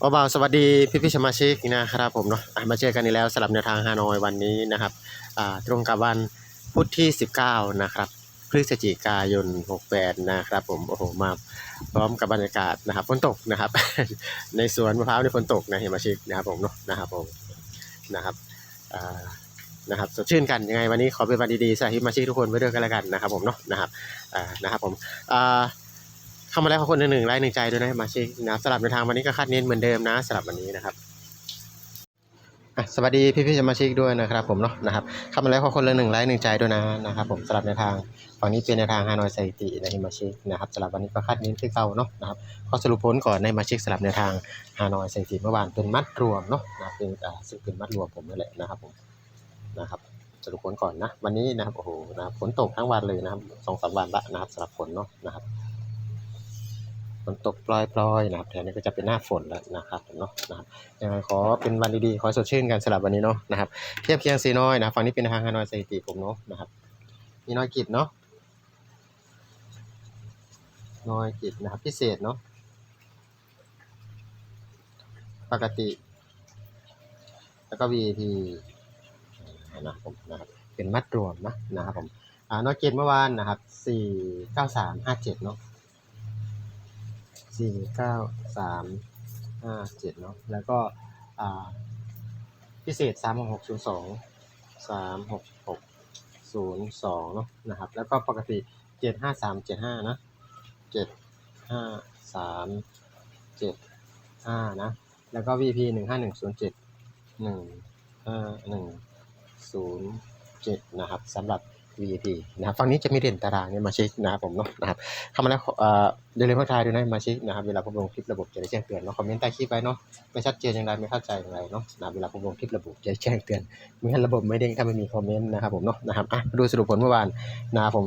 เบาสวัสดีพี่พี่สมาชิกนะครับผมเนาะมาเจอกันอีกแล้วสำหรับแนวทางฮานอยวันนี้นะครับตรงกับวันพุธที่ 19 นะครับพฤศจิกายน 68 นะครับผมโอ้โหมาพร้อมกับบรรยากาศนะครับฝนตกนะครับ ในสวนมะพร้าวในฝนตกนะเห็นมาชิกนะครับผมเนาะนะครับผมนะครับนะครับสดชื่นกันยังไงวันนี้ขอเป็นวันดีๆสำหรับพี่มาชิกทุกคนไว้ด้วยกันแล้วกันนะครับผมเนาะนะครับนะครับผมอ่า เข้ามาแล้วขอคุณหนึ่งไลค์หนึ่งใจด้วยนะมาชิกนะสลับในทางวันนี้ก็คาดเน้นเหมือนเดิมนะสลับวันนี้นะครับอะสวัสดีพี่ๆสมาชิกด้วยนะครับผมเนาะนะครับเข้ามาแล้วขอคุณละหนึ่งไลค์หนึ่งใจด้วยนะนะครับผมสลับในทางฝั่งนี้เป็นในทางฮานอยสถิตินะมาชิกนะครับสลับวันนี้ก็คาดเน้นที่เก่าเนาะนะครับข้อสรุปผลก่อนในมาชิกสลับในทางฮานอยสถิติเมื่อวานเป็นมัดรวมเนาะนะเป็นอ่าซึ่งเป็นมัดรวมผมนั่นแหละนะครับผมนะครับสรุปผลก่อนนะ วันนี้นะครับโอ้โหนะครับฝนตกทั้งวันเลยนะครับสองสามวันละนะครับสำหรับฝนเนาะนะครับ นตกปลอยๆนะครับแถวนี้ก็จะเป็นหน้าฝนแล้วนะครับเนาะนะครับยังไงขอเป็นวันดีๆ ขอสดชื่นกันสำหรับวันนี้เนาะนะครับเทียบเคียงซีน้อยนะฝั่งนี้เป็นทางฮานอยสถิติผมเนาะนะครับมีน้อยกิจเนาะน้อยกิจนะครับพิเศษเนาะปกติ แล้วก็ VIP นะครับผมนะครับเป็นมัดรวมนะนะครับผมอ่าน้อยกิจเมื่อวานนะครับสี่เก้าสามห้าเจ็ดเนาะ สี่เก้าสามห้าเจ็ดเนาะแล้วก็พิเศษสามหกหกศูนย์สองสามหกหกศูนย์สองเนาะนะครับ แล้วก็ปกติเจ็ดห้าสามเจ็ดห้านะเจ็ดห้าสามเจ็ดห้านะ แล้วก็ VP หนึ่งห้าหนึ่งศูนย์เจ็ดหนึ่งห้าหนึ่งศูนย์เจ็ดนะครับสำหรับ VP นะครับฝั่งนี้จะมีเด่นตารางเนี่ยมาเช็คนะครับผมเนาะนะครับเข้ามาแล้วเอ่อเดี๋ยวเรียนทักทายด้วยนะมาชิกนะครับเวลาผมลงคลิประบบจะได้แจ้งเตือนเนาะคอมเมนต์ใต้คลิปไว้เนาะไม่ชัดเจนอย่างไรไม่เข้าใจอย่างไรเนาะนะเวลาผมลงคลิประบบจะแจ้งเตือนไม่งั้นระบบไม่เด้งถ้าไม่มีคอมเมนต์นะครับผมเนาะนะครับอะดูสรุปผลเมื่อวานนะครับผม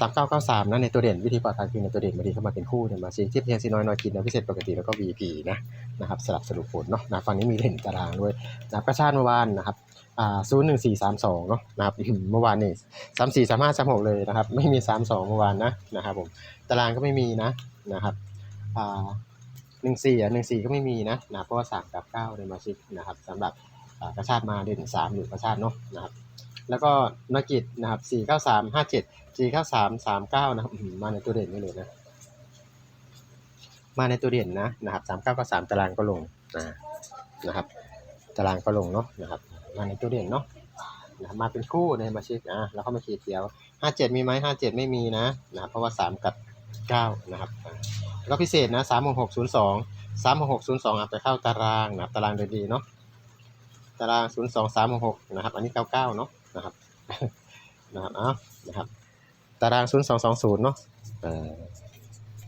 สามเก้าเก้าสามนะในตัวเด่นวิธีปลอดภัยคือในตัวเด่นบางทีเข้ามาเป็นคู่เนี่ยมาชิกที่เพียงซีน้อยน้อยกินนะพิเศษปกติแล้วก็ VP นะนะครับสลับสรุปผลเนาะนะฝั่งนี้มีเด่นตารางด้วยนะประชาติเมื่อวานนะครับ อ่าศูนย์หนึ่งสี่สามสองเนาะนะครับเมื่อวานนี่สามสี่สามห้าสามหกเลยนะครับ ไม่มีสามสองเมื่อวานนะนะครับผมตารางก็ไม่มีนะนะครับอ่าหนึ่งสี่อะหนึ่งสี่ก็ไม่มีนะนะเพราะว่าสามกับเก้าในมาชิกนะครับสำหรับกระชาติมาเด่นสามหรือกระชาติเนาะนะครับแล้วก็นกิจนะครับสี่เก้าสามห้าเจ็ดสี่เก้าสามสามเก้านะครับอื้อหือมาในตัวเด่นนี่เลยนะมาในตัวเด่นนะนะครับสามเก้าก็สามตารางก็ลงนะนะครับตารางก็ลงเนาะนะครับ มาในตัวเด่นเนาะนะมาเป็นคู่ในมาชิกอะแล้วเข้ามาขีดเดียวห้าเจ็ดมีไหมห้าเจ็ดไม่มีนะนะเพราะว่าสามกับเก้านะครับแล้วพิเศษนะสามหกหกศูนย์สองสามหกหกศูนย์สองเอาไปเข้าตารางนะตารางเดินดีเนาะตารางศูนย์สองสามหกหกนะครับ อันนี้เก้าเก้าเนาะนะครับนะครับเอ้านะครับ ตารางศูนย์สองสองศูนย์เนาะเอ่อ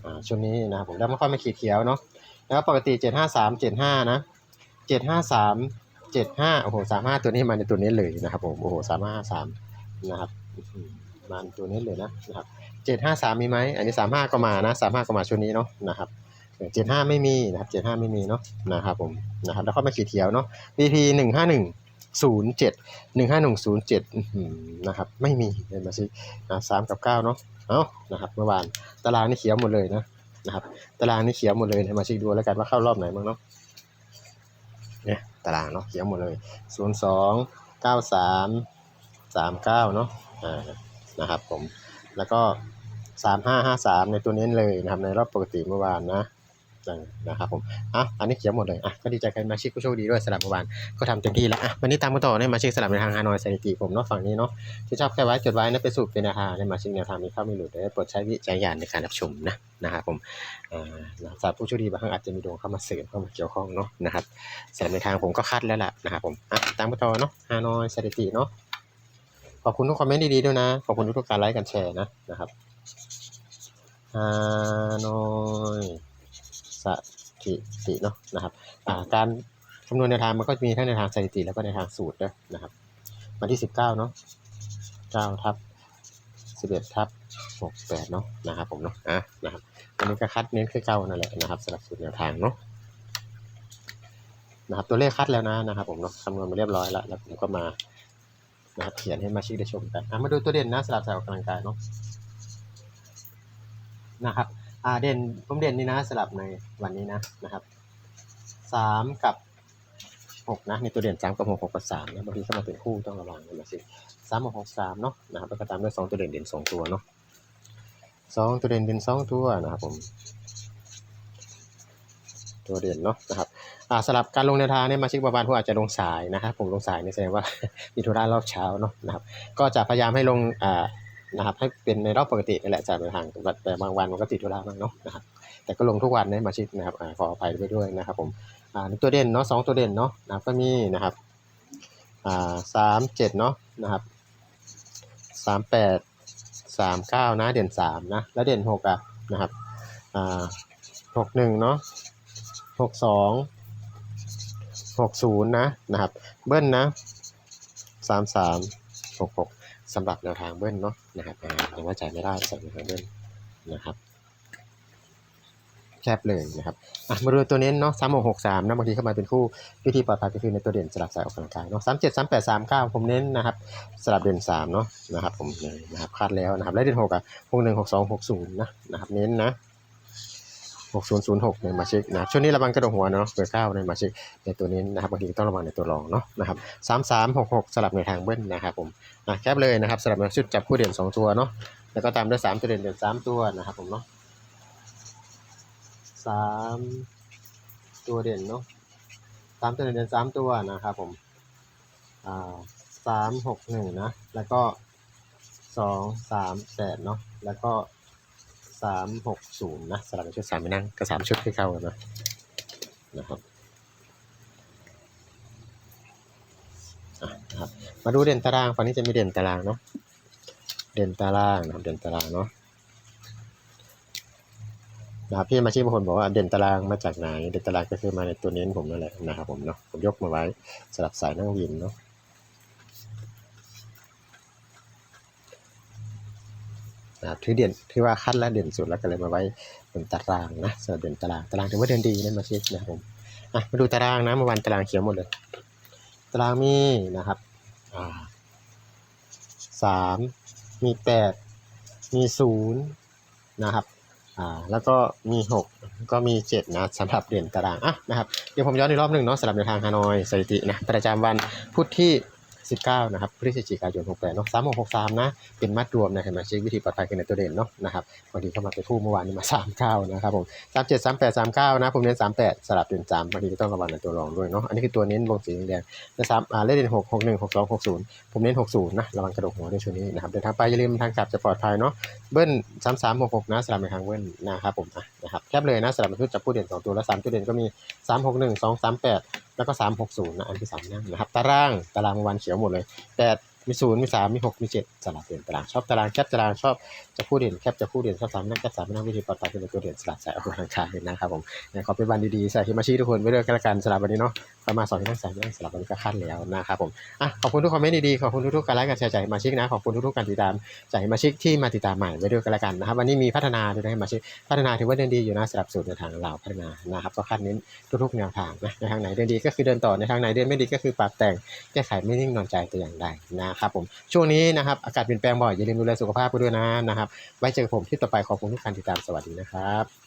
อ่าช่วงนี้นะครับผมแล้วไม่ค่อยมาขีดเขียวเนาะแล้วปกติเจ็ดห้าสามเจ็ดห้านะเจ็ดห้าสาม เจ็ดห้าโอ้โหสามห้าตัวนี้มาในตัวนี้เลยนะครับผมโอ้โหสามห้าสามนะครับมาตัวนี้เลยนะนะครับเจ็ดห้าสามมีไหมอันนี้สามห้าก็มานะสามห้าก็มาชุดนี้เนาะนะครับเจ็ดห้าไม่มีนะครับเจ็ดห้าไม่มีเนาะนะครับผมนะครับแล้วก็มาขีดเขียวเนาะ VP หนึ่งห้าหนึ่งศูนย์เจ็ดหนึ่งห้าหนึ่งศูนย์เจ็ดนะครับไม่มีเห็นมาสินะสามกับเก้าเนาะเอ้านะครับเมื่อวานตารางนี่เขียวหมดเลยนะนะครับตารางนี่เขียวหมดเลยให้มาชิดูแล้วกันว่าเข้ารอบไหนบ้างเนาะ ตารางเนาะเขียนหมดเลย 029339เนาะอ่านะครับผมแล้วก็ 3553 ในตัวเน้นเลยนะครับในรอบปกติเมื่อวานนะ นะครับผมอะอันนี้เขียวหมดเลยอะก็ดีใจกันมาชิกผู้โชคดีด้วยสลับเมื่อวานก็ทำเต็มที่แล้วอะวันนี้ตามกันต่อในมาชิกสลับในทางฮานอยสถิติผมเนาะฝั่งนี้เนาะที่ชอบแค่ไว้จดไว้นะไปสูบเป็นแนวทาในมาชิกแนวทางมีเข้าไม่หลุดได้โปรดใช้วิจารณญาณในการรับชมนะนะครับผมอ่าสำหรับผู้โชคดีบางครั้งอาจจะมีดวงเข้ามาเสริมเข้ามาเกี่ยวข้องเนาะนะครับสลับในทางผมก็คัดแล้วล่ะนะครับผมอะตามกันต่อเนาะฮานอยสถิติเนาะขอบคุณทุกคอมเมนต์ดีๆด้วยนะขอบคุณทุกการไลค์กันแชร์นะนะครับฮานอย สถิติเนาะนะครับการคำนวณแนวทางมันก็มีทั้งในทางสถิติแล้วก็ในทางสูตรนะครับวันที่สิบเก้านาะเก้าทับสิบเอ็ดทับหกแปดเนาะนะครับผมเนาะอะนะครับอันนี้ก็คัดเน้นคือเก้านั่นแหละนะครับสำหรับสูตรแนวทางเนาะนะครับตัวเลขคัดแล้วนะนะครับผมเนาะคำนวณมาเรียบร้อยแล้วแล้วผมก็มานะครับเขียนให้มาชิกได้ชมกันอะมาดูตัวเด่นนะสำหรับสายออกกำลังกายเนาะนะครับ อ่าเด่นผมเด่นนี่นะสลับในวันนี้นะนะครับสามกับหกนะในตัวเด่นสามกับหกหกกับสามนะบางทีเข้ามาเป็นคู่ต้องระวังกันนะสิสามหกหกสามเนาะนะครับแล้วก็ตามด้วยสองตัวเด่นเด่นสองตัวเนาะสองตัวเด่นเด่นสองตัวนะครับผมตัวเด่นเนาะนะครับอ่าสลับการลงแนวทางเนี่ยมาชิกบาบานผู้อาจจะลงสายนะครับผมลงสายนี่แสดงว่ามีธุระรอบเช้าเนาะนะครับก็จะพยายามให้ลงอ่า นะครับให้เป็นในรอบปกตินี่แหละจากในทางแต่บางวันมันก็ติดธุระบ้างเนาะนะครับแต่ก็ลงทุกวันนมาชิกนะครับอขออภัยไปด้วยนะครับผมอ่าตัวเด่นเนาะสองตัวเด่นเนาะนะครับก็มีนะครับอ่าสามเจ็ดเนาะนะครับสามแปดสามเก้านะเด่นสามนะแล้วเด่นหกอะนะครับอ่าหกหนึ่งเนาะหกสองหกศูนย์นะนะครับเบิ้ลนะสามสามหกหก สำหรับแนวทางเบิ้ลเนาะนะครับอ่ายังว่าจ่ายไม่ได้สำหรับแนวทางเบิ้ลนะครับแคบเลยนะครับอะมาดูตัวเน้นเนาะสามหกหกสามนะบางทีเข้ามาเป็นคู่วิธีปลอดภัยก็คือในตัวเด่นสลับสายออกกำลังกายเนาะสามเจ็ดสามแปดสามเก้าผมเน้นนะครับสลับเด่นสามเนาะนะครับผมเลยนะครับคาดแล้วนะครับและเด่นหกอะหกหนึ่งหกสองหกศูนย์นะนะครับเน้นนะ หกศูนย์ศูนย์หกในมาเช็คนะครับช่วงนี้ระวังกระดกหัวเนาะเบอร์เก้าในมาเช็คในตัวเน้นะครับบางทีต้องระวังในตัวรองเนาะนะครับสามสามหกหกสลับในทางเบิ้ลนะครับผมอะแคบเลยนะครับสลับในชุดจับคู่เด่นสองตัวเนาะแล้วก็ตามด้วยสามตัวเด่นเด่นสามตัวนะครับผมเนาะสามตัวเด่นเนาะสามตัวเด่นเด่นสามตัวนะครับผมอ่าสามหกหนึ่งนะแล้วก็สองสามแปดเนาะแล้วก็ สามหกศูนย์นะสลับชุดสามไปนั่งก็สามชุดที่เข้ากันนะนะครับนะครับ มาดูเด่นตารางฝั่งนี้จะมีเด่นตารางเนาะเด่นตารางนะครับเด่นตารางเนาะนะครับพี่มาชีพบางคนบอกว่าเด่นตารางมาจากไหน เด่นตารางก็คือมาในตัวเน้นผมนั่นแหละนะครับผมเนาะผมยกมาไว้สลับสายนั่งวินเนาะ นะครับถือเด่นถือว่าคัดและเด่นสุดแล้วก็เลยมาไว้เป็นตารางนะสำหรับเด่นตารางตารางถือว่าเด่นดีนะมาชีพนะครับผมอะมาดูตารางนะเมื่อวานตารางเขียวหมดเลย ตารางมีนะครับอ่าสามมีแปดมีศูนย์นะครับอ่าแล้วก็มี6ก็มี7นะสำหรับเหรียญตารางอะนะครับเดี๋ยวผมย้อนอีกรอบหนึ่งเนาะสำหรับในทางฮานอยสถิตินะประจำวันพุธที่ 19 นะครับพฤศจิกายน 68 เนาะ3663 นะ เป็นมัดรวมนะเห็นไมเช็ควิธีปลอดภัยกันในตัวเด่นเนาะนะครับพอดีเข้ามาไปพูดเมื่อวานนี้มา 39 นะครับผม 37 38 39 นะผมเน้น 38 สลับเป็น3พอดีก็ต้องระวังในตัวรองด้วยเนาะอันนี้คือตัวเน้นวงสีแดงนะสามอ่าเลขเด่น 6 61 62 60 ผมเน้น 60 นะระวังกระดกหัวในช่วงนี้นะครับเดินทางไปอย่าลืมทางกลับจะปลอดภัยเนาะเบิ้ล3366 นะสลับไปทางเบิ้ลนะครับผมนะครับแคบเลยนะสลับไปทุกจับพูดเด่น2ตัวแล้ว3ตัวเด่นก็มี361 238 แล้วก็สามหกศูนย์นะอันที่สามนั่งนะครับ ตารางตารางวันเขียวหมดเลย แต่ มีศูนย์มีสามมีหกมีเจ็ดสลับเด่ยนตารางชอบตารางแคบตารางชอบจะผู้เด่นแคบจะผู้เด่นชอบสามนั่งแคบสามนั่งวิธีปลอดภัยเป็นตัวเด่นสลับใส่ออกกำลังกายนะครับผมขอเป็นวันดีๆใส่ฮิมาชิทุกคนไว้ด้วยกันละกันสลับวันนี้เนาะประมาณสองที่นั่งใส่นั่งสลับวันนี้ก็ขั้นแล้วนะครับผมอะขอบคุณทุกคอมเมนต์ดีๆขอบคุณทุกๆการไลค์การแชร์จากฮิมาชินะขอบคุณทุกๆการติดตามจากสมาชิกที่มาติดตามใหม่ไว้ด้วยกันละกันนะครับวันนี้มีพัฒนาด้วยนะสมาชิกพัฒนาถือว่าเดินดีอยู่นะสำหรับสูตรในทางเราพัฒนานะครับก็คัดเน้นทุกๆแนวทางนะในทางไหนเดินดีก็คือเดินต่อในทางไหนเดินไม่ดีก็คือปรับแต่งแก้ไขไม่นิ่งนอนใจแต่อย่างใดนะนะครับผมช่วงนี้นะครับอากาศเปลี่ยนแปลงบ่อยอย่าลืมดูแลสุขภาพกันด้วยนะนะครับไว้เจอผมที่ต่อไปขอบคุณทุกการติดตามสวัสดีนะครับ